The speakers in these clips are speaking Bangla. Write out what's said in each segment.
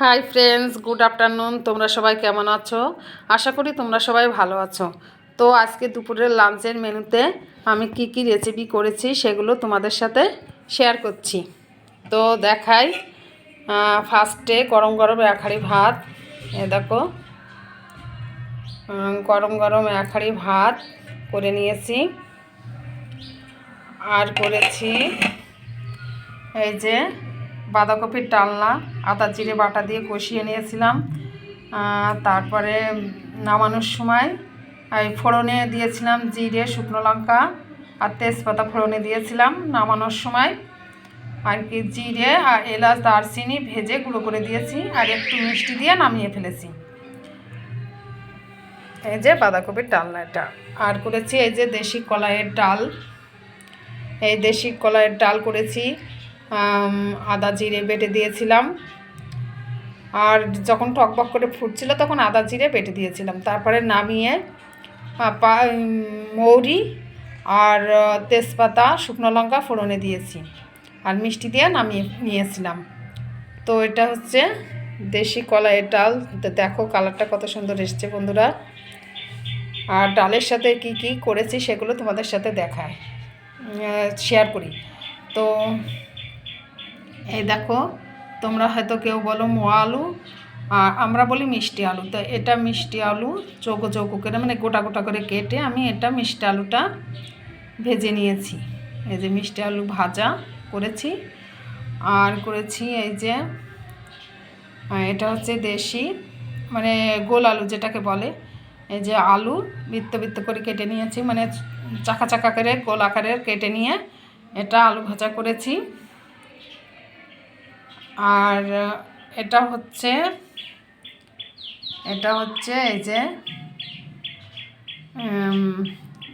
হাই ফ্রেন্ডস গুড আফটারনুন তোমরা সবাই কেমন আছো? আশা করি তোমরা সবাই ভালো আছো। তো আজকে দুপুরের লাঞ্চের মেনুতে আমি কি কি রেসিপি করেছি সেগুলো তোমাদের সাথে শেয়ার করছি। তো দেখাই ফার্স্টে গরম গরম এক হাঁড়ি ভাত, এ দেখো গরম গরম এক হাঁড়ি ভাত করে নিয়েছি। আর করেছি এই যে বাঁধাকপির ডালনা, আদা, জিরে, বাটা দিয়ে কষিয়ে নিয়েছিলাম। তারপরে নামানোর সময় এই ফোড়নে দিয়েছিলাম জিরে, শুকনো লঙ্কা আর তেজপাতা ফোড়নে দিয়েছিলাম নামানোর সময়। আর কি জিরে আর এলাচ, দারচিনি ভেজে গুঁড়ো করে দিয়েছি আর একটু মিষ্টি দিয়ে নামিয়ে ফেলেছি। এই যে বাঁধাকপির ডালনা এটা। আর করেছি এই যে দেশি কলাইয়ের ডাল। এই দেশি কলাইয়ের ডাল করেছি। আদা জিরে বেটে দিয়েছিলাম। আর যখন টকবক করে ফুটছিল তখন আদা জিরে বেটে দিয়েছিলাম। তারপরে নামিয়ে মৌরি আর তেজপাতা, শুকনো লঙ্কা ফোড়নে দিয়েছি। আর মিষ্টি দিয়ে নামিয়ে নিয়েছিলাম। তো এটা হচ্ছে দেশি কলাইয়ের ডাল। দেখো কালারটা কত সুন্দর এসছে বন্ধুরা। আর ডালের সাথে কি কি করেছি সেগুলো তোমাদের সাথে দেখায় শেয়ার করি। তো এই দেখো, তোমরা হয়তো কেউ বলো মোয়া আলু আর আমরা বলি মিষ্টি আলু। তো এটা মিষ্টি আলু চৌকো চৌকো করে মানে গোটা গোটা করে কেটে আমি এটা মিষ্টি আলুটা ভেজে নিয়েছি। এই যে মিষ্টি আলু ভাজা করেছি। আর করেছি এই যে এটা হচ্ছে দেশি মানে গোল আলু যেটাকে বলে। এই যে আলু বৃত্ত বৃত্ত করে কেটে নিয়েছি মানে চাকা চাকা করে গোল আকারের কেটে নিয়ে এটা আলু ভাজা করেছি। আর এটা হচ্ছে এটা হচ্ছে এই যে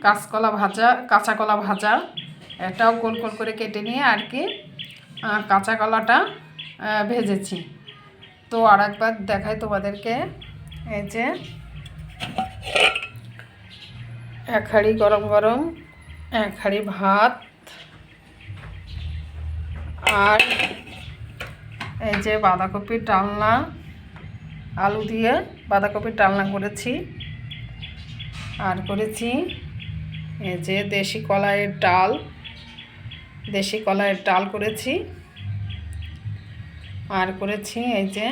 কাঁচকলা ভাজা, কাঁচা কলা ভাজা। এটাও গোল গোল করে কেটে নিয়ে আর কি কাঁচা কলাটা ভেজেছি। তো আর একবার দেখাই তোমাদেরকে, এই যে, এক হাঁড়ি গরম গরম, এক হাঁড়ি ভাত, আর এই যে বাঁধাকপির ডালনা, আলু দিয়ে বাঁধাকপির ডালনা করেছি। আর করেছি এই যে দেশি কলাইয়ের ডাল। দেশি কলাইয়ের ডাল করেছি। আর করেছি এই যে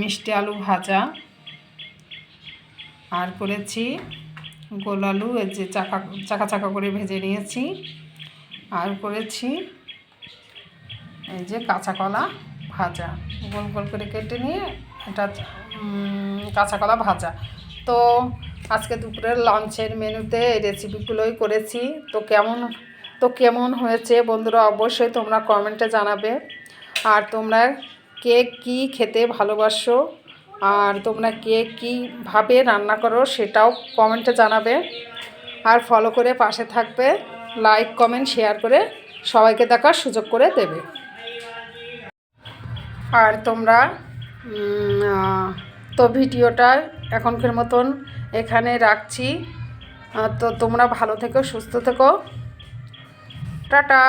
মিষ্টি আলু ভাজা। আর করেছি গোল আলু, এই যে চাকা চাকা চাকা করে ভেজে নিয়েছি। আর করেছি এই যে কাঁচা কলা ভাজা। গোল গোল করে কেটে নিয়ে এটা কাঁচা কলা ভাজা। তো আজকে দুপুরের লাঞ্চের মেনুতে এই রেসিপিগুলোই করেছি। তো কেমন তো কেমন হয়েছে বন্ধুরা অবশ্যই তোমরা কমেন্টে জানাবে। আর তোমরা কে কী খেতে ভালোবাসো আর তোমরা কে কীভাবে রান্না করো সেটাও কমেন্টে জানাবে। আর ফলো করে পাশে থাকবে লাইক কমেন্ট শেয়ার করে সবাইকে দেখার সুযোগ করে দেবে। আর তোমরা তো ভিডিওটা এখনকার মতন এখানে রাখছি। তো তোমরা ভালো থেকো, সুস্থ থেকো। টাটা।